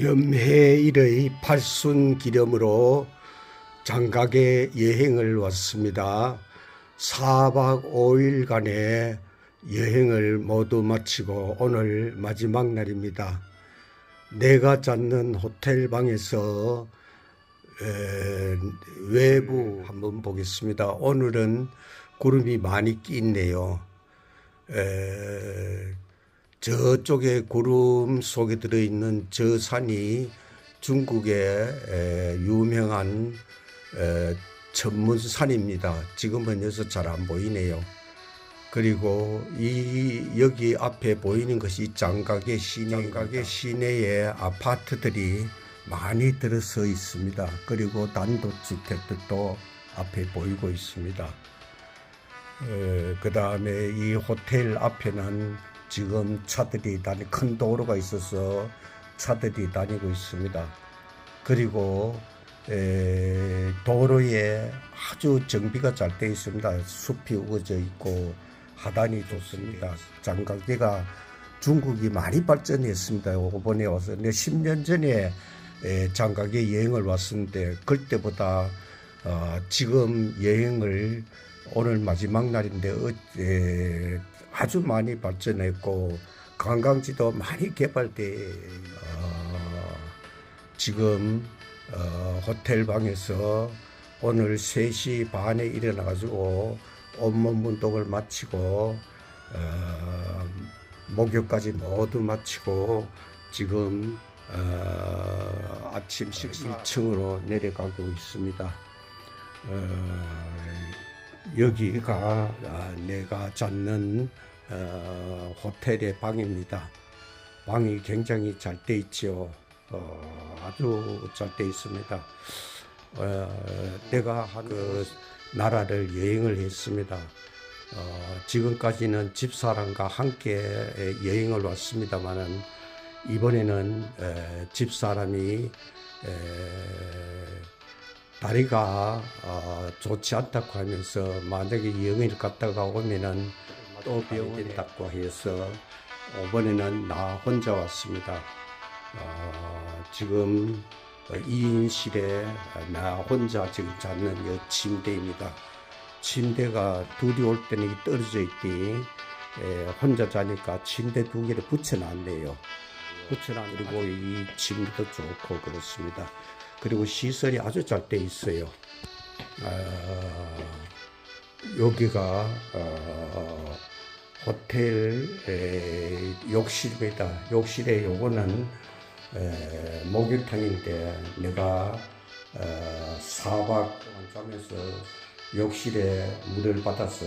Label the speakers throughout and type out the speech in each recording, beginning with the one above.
Speaker 1: 염해일의 팔순 기념으로 장각에 여행을 왔습니다. 4박 5일간의 여행을 모두 마치고 오늘 마지막 날입니다. 내가 잡는 호텔 방에서 에, 외부 한번 보겠습니다. 오늘은 구름이 많이 끼있네요. 에, 저쪽에 구름 속에 들어있는 저 산이 중국의 에, 유명한 에, 전문 산입니다. 지금은 여기서 잘 안 보이네요. 그리고 이 여기 앞에 보이는 것이 장각의 시내, 장각의 시내에 아파트들이 많이 들어서 있습니다. 그리고 단독주택들도 앞에 보이고 있습니다. 그 다음에 이 호텔 앞에는 지금 차들이 다니 큰 도로가 있어서 차들이 다니고 있습니다. 그리고 에, 도로에 아주 정비가 잘 되어 있습니다. 숲이 우거져 있고 하단이 좋습니다. 장각대가 중국이 많이 발전했습니다. 이번에 와서 내 10년 전에 에, 장각에 여행을 왔었는데 그때보다 어, 지금 여행을 오늘 마지막 날인데 어, 에, 아주 많이 발전했고 관광지도 많이 개발돼 어, 지금 어, 호텔 방에서 오늘 3시 반에 일어나 가지고 온몸 운동을 마치고 어, 목욕까지 모두 마치고 지금 어, 아침 식사 1층으로 내려가고 있습니다. 어, 여기가 아, 내가 잡는 어, 호텔의 방입니다. 방이 굉장히 잘 돼 있죠. 어, 아주 잘 돼 있습니다. 어, 내가 한그 나라를 여행을 했습니다. 어, 지금까지는 집사람과 함께 여행을 왔습니다만은 이번에는 에, 집사람이 에, 다리가 어, 좋지 않다고 하면서 만약에 여행을 갔다가 오면은 또 병원에 된다고 해서 이번에는 나 혼자 왔습니다. 어, 지금 2인실에 나 혼자 지금 잡는 이 침대입니다. 침대가 둘이 올 때는 떨어져 있더니 에, 혼자 자니까 침대 두 개를 붙여놨네요. 붙여놨 그리고 이 침대도 좋고 그렇습니다. 그리고 시설이 아주 잘 돼 있어요. 아, 여기가 어, 호텔 에, 욕실입니다. 욕실에 요거는 에, 목욕탕인데 내가 어, 4박 동안 자면서 욕실에 물을 받아서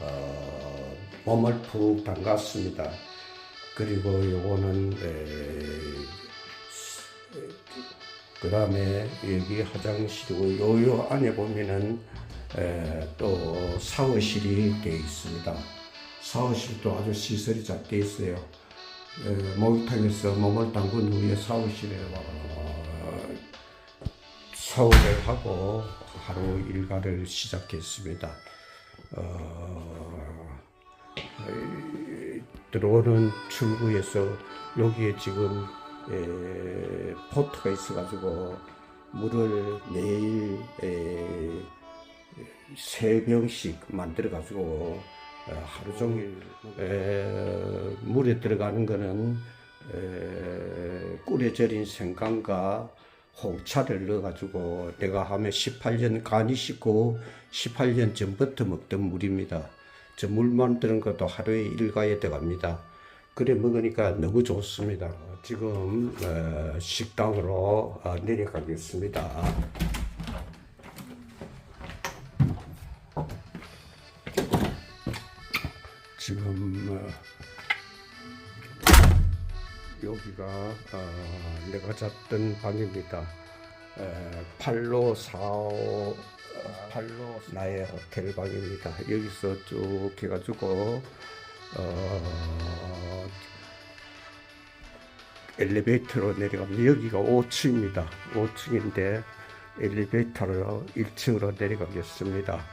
Speaker 1: 어, 몸을 푹 담갔습니다. 그리고 요거는 그 다음에 여기 화장실이고 요요 안에 보면은 에, 또 샤워실이 되어 있습니다. 샤워실도 아주 시설이 잘 되어 있어요. 에, 목욕탕에서 몸을 담근 후에 샤워실에 어, 샤워를 하고 하루 일과를 시작했습니다. 어, 들어오는 출구에서 여기에 지금 에, 포트가 있어가지고 물을 매일 에, 세 병씩 만들어 가지고 어, 하루 종일 에, 물에 들어가는 거는 에, 꿀에 절인 생강과 홍차를 넣어가지고 내가 하면 18년 간이 씻고 18년 전부터 먹던 물입니다. 저 물 만 드는 것도 하루에 일과에 들어갑니다. 그래 먹으니까 너무 좋습니다. 지금 어, 식당으로 어, 내려가겠습니다. 지금 어, 여기가 어, 내가 잤던 방입니다. 에, 팔로 사오 팔로 나의 호텔 방입니다. 여기서 쭉 해가지고 어, 엘리베이터로 내려가면 여기가 5층입니다. 5층인데 엘리베이터로 1층으로 내려가겠습니다.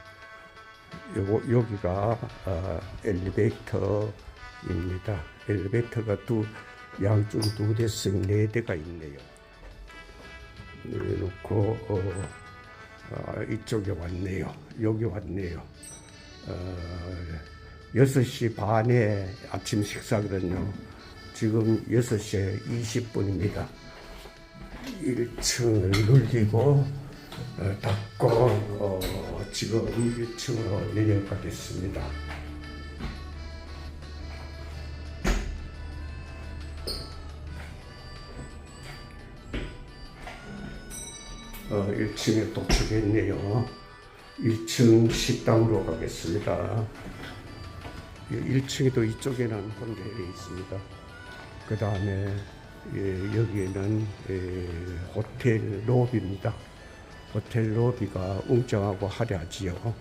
Speaker 1: 요거 여기가 어, 엘리베이터입니다. 엘리베이터가 두 양쪽 두 대씩 네 대가 있네요. 놓고 어, 아, 이쪽에 왔네요. 여기 왔네요. 어, 6시 반에 아침 식사거든요. 지금 6시 20분입니다. 1층을 눌리고 어, 닫고 어, 지금 1층으로 내려가겠습니다. 어, 1층에 도착했네요. 1층 식당으로 가겠습니다. 1층에도 이쪽에는 호텔이 있습니다. 그 다음에 여기에는 예, 호텔 로비입니다. 호텔 로비가 웅장하고 화려하지요.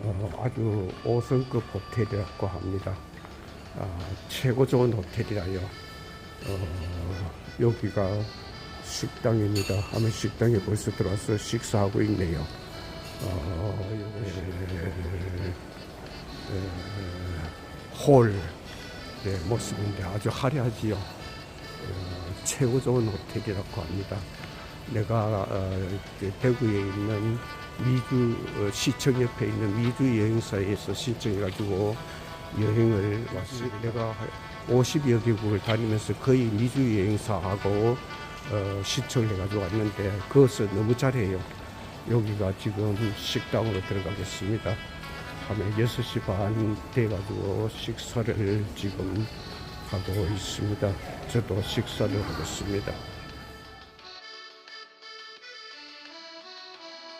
Speaker 1: 어, 아주 5성급 호텔이라고 합니다. 아, 최고 좋은 호텔이라요. 어, 여기가 식당입니다. 하면 식당에 벌써 들어와서 식사하고 있네요. 어, 예, 홀 네, 모습인데 아주 화려하지요. 어, 최고 좋은 호텔이라고 합니다. 내가 어, 그 대구에 있는 미주 어, 시청 옆에 있는 미주 여행사에서 신청해가지고 여행을 왔습니다. 내가 50여 개국을 다니면서 거의 미주 여행사하고 어, 신청을 해가지고 왔는데 그것을 너무 잘해요. 여기가 지금 식당으로 들어가겠습니다. 하면 6시 반 돼가지고 식사를 지금 하고 있습니다. 저도 식사를 하겠습니다.